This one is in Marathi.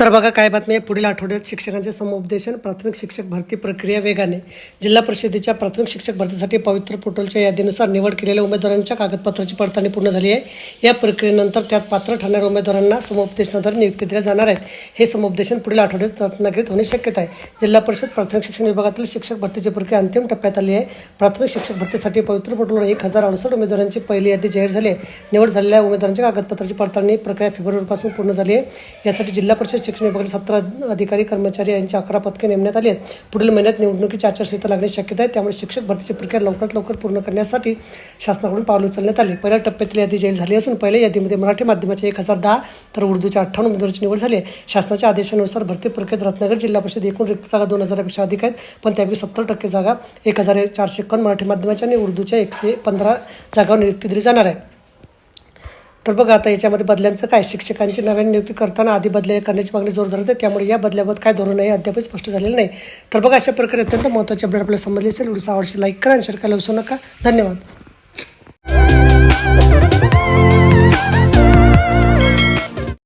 तर बघा काय बातमी आहे? पुढील आठवड्यात शिक्षकांचे समुपदेशन प्राथमिक शिक्षक भरती प्रक्रिया वेगाने. जिल्हा परिषदेच्या प्राथमिक शिक्षक भरतीसाठी पवित्र पोर्टलच्या यादीनुसार निवड केलेल्या उमेदवारांच्या कागदपत्राची पडताळणी पूर्ण झाली आहे. या प्रक्रियेनंतर त्यात पात्र ठरणाऱ्या उमेदवारांना समुपदेशनाद्वारे नियुक्ती दिल्या जाणार आहेत. हे समुपदेशन पुढील आठवड्यात रत्नागिरीत होणे शक्यता आहे. जिल्हा परिषद प्राथमिक शिक्षण विभागातील शिक्षक भरतीची प्रक्रिया अंतिम टप्प्यात आली आहे. प्राथमिक शिक्षक भरतीसाठी पवित्र पोर्टलवर एक हजार अडुसष्ट उमेदवारांची पहिली यादी जाहीर झाली आहे. निवड झालेल्या उमेदवारांच्या कागदपत्राची पडताळणी प्रक्रिया फेब्रुवारीपासून पूर्ण झाली आहे. यासाठी जिल्हा परिषद शिक्षण विभागातील सतरा अधिकारी कर्मचारी यांची अकरा पथके नेमण्यात आली आहेत. पुढील महिन्यात निवडणुकीची आचारसंहिता लागण्याची शक्यता आहे. त्यामुळे शिक्षक भरतीची प्रक्रिया लवकरात लवकर पूर्ण करण्यासाठी शासनाकडून पावलं उचलण्यात आली. पहिल्या टप्प्यातील यादी जाहीर झाली असून पहिल्या यादीमध्ये मराठी माध्यमाचे एक हजार दहा तर उर्दूच्या अठ्ठावन्न उमेदवारांची निवड झाली आहे. शासनाच्या आदेशानुसार भरती प्रक्रियेत रत्नागिरी जिल्हा परिषद एकूण रिक्त जागा दोन हजारापेक्षा अधिक आहेत पण त्यापैकी सत्तर टक्के जागा एक हजार चारशे एकावन्न मराठी माध्यमाच्या आणि उर्दूच्या एकशे पंधरा जागावर नियुक्ती दिली जाणार आहे. तर बघा आता याच्यामध्ये बदल्यांचं काय? शिक्षकांची नव्याने नियुक्ती करताना आधी बदल्या करण्याची मागणी जोर धरते त्यामुळे या बदल्याबाबत काय धोरण आहे अद्याप स्पष्ट झालेलं नाही. तर बघा अशा प्रकारे अत्यंत महत्त्वाचे अपडेट आपल्याला समजले असेल. व्हिडिओ आवडशी लाईक करा आणि शेअर करायला विसरू नका. धन्यवाद.